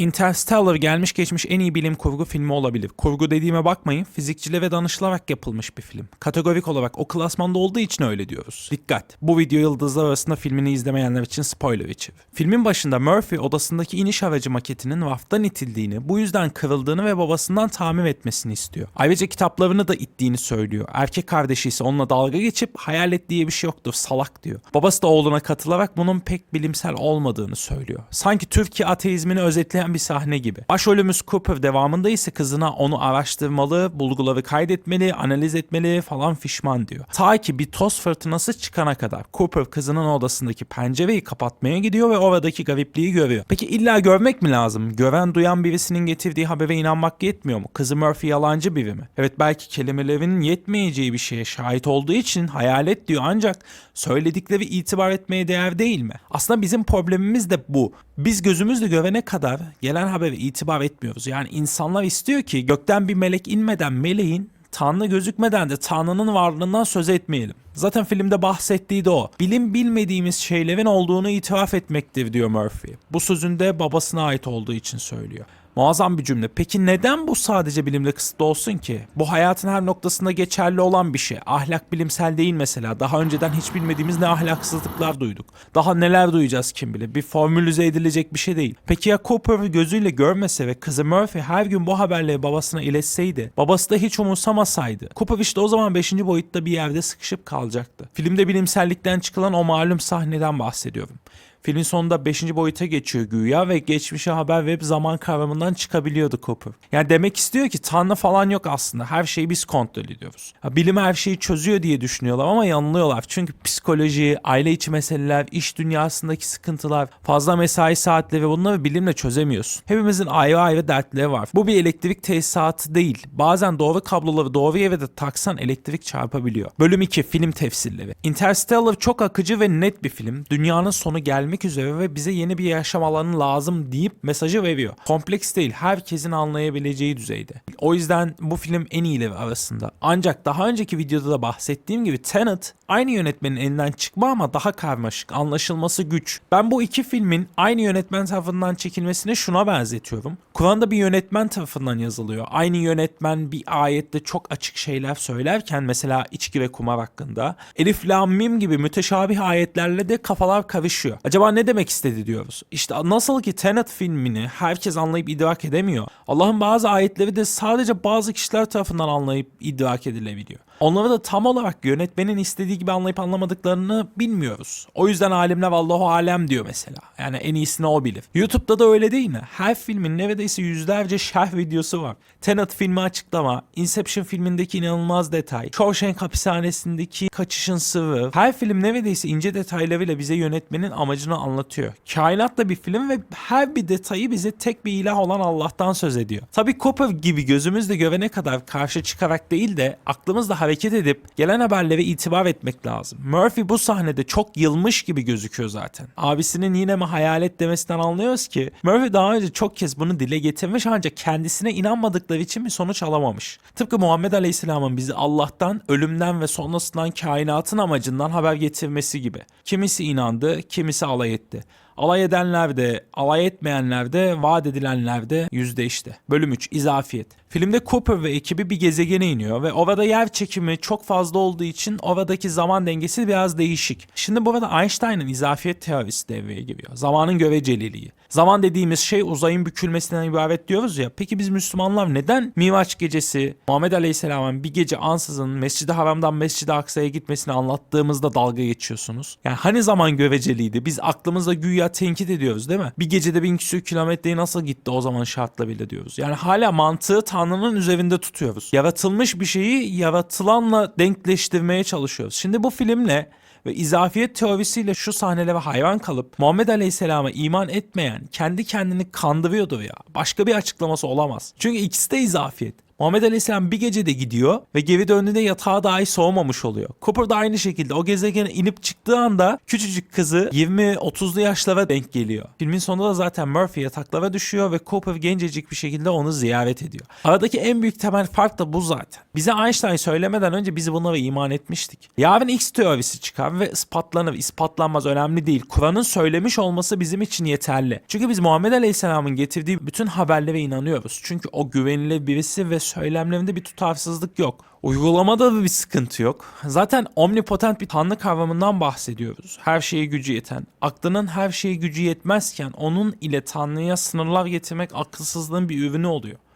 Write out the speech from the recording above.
Interstellar gelmiş geçmiş en iyi bilim kurgu filmi olabilir. Kurgu dediğime bakmayın, fizikçilere danışılarak yapılmış bir film. Kategorik olarak o klasmanda olduğu için öyle diyoruz. Dikkat! Bu video yıldızlar arasında filmini izlemeyenler için spoiler içi. Filmin başında Murphy odasındaki iniş aracı maketinin raftan itildiğini, bu yüzden kırıldığını ve babasından tamir etmesini istiyor. Ayrıca kitaplarını da ittiğini söylüyor. Erkek kardeşi ise onunla dalga geçip hayalet diye bir şey yoktur salak diyor. Babası da oğluna katılarak bunun pek bilimsel olmadığını söylüyor. Sanki Türkiye ateizmini özetleyen bir sahne gibi. Başrolümüz Cooper devamında ise kızına onu araştırmalı, bulguları kaydetmeli, analiz etmeli falan fişman diyor. Ta ki bir toz fırtınası çıkana kadar Cooper kızının odasındaki pencereyi kapatmaya gidiyor ve oradaki garipliği görüyor. Peki illa görmek mi lazım? Gören duyan birisinin getirdiği habere inanmak yetmiyor mu? Kızı Murphy yalancı biri mi? Evet belki kelimelerinin yetmeyeceği bir şeye şahit olduğu için hayalet diyor ancak söyledikleri itibar etmeye değer değil mi? Aslında bizim problemimiz de bu. Biz gözümüzle görene kadar gelen habere itibar etmiyoruz. Yani insanlar istiyor ki gökten bir melek inmeden meleğin Tanrı gözükmeden de Tanrı'nın varlığından söz etmeyelim. Zaten filmde bahsettiği de o. Bilim bilmediğimiz şeylerin olduğunu itiraf etmektir diyor Murphy. Bu sözünde babasına ait olduğu için söylüyor. Muazzam bir cümle. Peki neden bu sadece bilimle kısıtlı olsun ki? Bu hayatın her noktasında geçerli olan bir şey. Ahlak bilimsel değil mesela. Daha önceden hiç bilmediğimiz ne ahlaksızlıklar duyduk. Daha neler duyacağız kim bilir. Bir formülize edilecek bir şey değil. Peki ya Cooper gözüyle görmese ve kızı Murphy her gün bu haberleri babasına iletseydi? Babası da hiç umursamasaydı? Cooper işte o zaman 5. boyutta bir yerde sıkışıp kalacaktı. Filmde bilimsellikten çıkılan o malum sahneden bahsediyorum. Filmin sonunda 5. boyuta geçiyor güya ve geçmişe haber verip zaman kavramından çıkabiliyordu Cooper. Yani demek istiyor ki Tanrı falan yok aslında. Her şeyi biz kontrol ediyoruz. Ha, bilim her şeyi çözüyor diye düşünüyorlar ama yanılıyorlar. Çünkü psikoloji, aile içi meseleler, iş dünyasındaki sıkıntılar, fazla mesai saatleri bunları bilimle çözemiyorsun. Hepimizin ayrı ayrı dertleri var. Bu bir elektrik tesisatı değil. Bazen doğru kabloları doğru yere de taksan elektrik çarpabiliyor. Bölüm 2 film tefsirleri. Interstellar çok akıcı ve net bir film. Dünyanın sonu gelmek üzere ve bize yeni bir yaşam alanı lazım deyip mesajı veriyor. Kompleks değil, herkesin anlayabileceği düzeyde. O yüzden bu film en iyileri arasında. Ancak daha önceki videoda da bahsettiğim gibi Tenet aynı yönetmenin elinden çıkma ama daha karmaşık, anlaşılması güç. Ben bu iki filmin aynı yönetmen tarafından çekilmesini şuna benzetiyorum. Kur'an'da bir yönetmen tarafından yazılıyor. Aynı yönetmen bir ayette çok açık şeyler söylerken mesela içki ve kumar hakkında. Elif Lam Mim gibi müteşabih ayetlerle de kafalar karışıyor. Acaba ne demek istedi diyoruz. İşte nasıl ki Tenet filmini herkes anlayıp idrak edemiyor. Allah'ın bazı ayetleri de sadece bazı kişiler tarafından anlayıp idrak edilebiliyor. Onları da tam olarak yönetmenin istediği gibi anlayıp anlamadıklarını bilmiyoruz. O yüzden alimler Allahu alem diyor mesela. Yani en iyisini o bilir. YouTube'da da öyle değil mi? Her filmin neredeyse yüzlerce şerh videosu var. Tenet filmi açıklama, Inception filmindeki inanılmaz detay, Shawshank hapishanesindeki kaçışın sırrı. Her film neredeyse ince detaylarıyla bize yönetmenin amacını anlatıyor. Kainat da bir film ve her bir detayı bize tek bir ilah olan Allah'tan söz ediyor. Tabii Cooper gibi gözümüzle görene kadar karşı çıkarak değil de aklımızla hareket edip gelen haberlere itibar etmek lazım. Murphy bu sahnede çok yılmış gibi gözüküyor zaten. Abisinin yine mi hayalet demesinden anlıyoruz ki Murphy daha önce çok kez bunu dile getirmiş ancak kendisine inanmadıkları için bir sonuç alamamış. Tıpkı Muhammed Aleyhisselam'ın bizi Allah'tan, ölümden ve sonrasından kainatın amacından haber getirmesi gibi. Kimisi inandı, kimisi alay etti. Alay edenler de, alay etmeyenler vaat edilenler de yüzde işte. Bölüm 3 İzafiyet. Filmde Cooper ve ekibi bir gezegene iniyor ve orada yer çekimi çok fazla olduğu için oradaki zaman dengesi biraz değişik. Şimdi burada Einstein'ın izafiyet teorisi devreye giriyor. Zamanın göreceliliği. Zaman dediğimiz şey uzayın bükülmesinden ibaret diyoruz ya. Peki biz Müslümanlar neden Miraç gecesi Muhammed Aleyhisselam'ın bir gece ansızın Mescid-i Haram'dan Mescid-i Aksa'ya gitmesini anlattığımızda dalga geçiyorsunuz? Yani hani zaman göreceliydi? Biz aklımızda güya tenkit ediyoruz değil mi? Bir gecede bin küsür kilometreyi nasıl gitti o zaman şartlarıyla diyoruz. Yani hala mantığı Tanrı'nın üzerinde tutuyoruz. Yaratılmış bir şeyi yaratılanla denkleştirmeye çalışıyoruz. Şimdi bu filmle ve izafiyet teorisiyle şu sahnelere hayran kalıp Muhammed Aleyhisselam'a iman etmeyen kendi kendini kandırıyordur ya. Başka bir açıklaması olamaz. Çünkü ikisi de izafiyet. Muhammed Aleyhisselam bir gecede gidiyor ve geri döndüğünde yatağı dahi soğumamış oluyor. Cooper da aynı şekilde o gezegene inip çıktığı anda küçücük kızı 20-30'lu yaşlara denk geliyor. Filmin sonunda da zaten Murphy yataklara düşüyor ve Cooper gencecik bir şekilde onu ziyaret ediyor. Aradaki en büyük temel fark da bu zaten. Bize Einstein söylemeden önce biz bunlara iman etmiştik. Yarın X teorisi çıkar ve ispatlanır, ispatlanmaz önemli değil. Kur'an'ın söylemiş olması bizim için yeterli. Çünkü biz Muhammed Aleyhisselam'ın getirdiği bütün haberlere inanıyoruz. Çünkü o güvenilir birisi ve söylemlerinde bir tutarsızlık yok. Uygulamada da bir sıkıntı yok. Zaten omnipotent bir tanrı kavramından bahsediyoruz. Her şeye gücü yeten. Aklının her şeye gücü yetmezken onun ile tanrıya sınırlar getirmek akılsızlığın bir ürünü oluyor.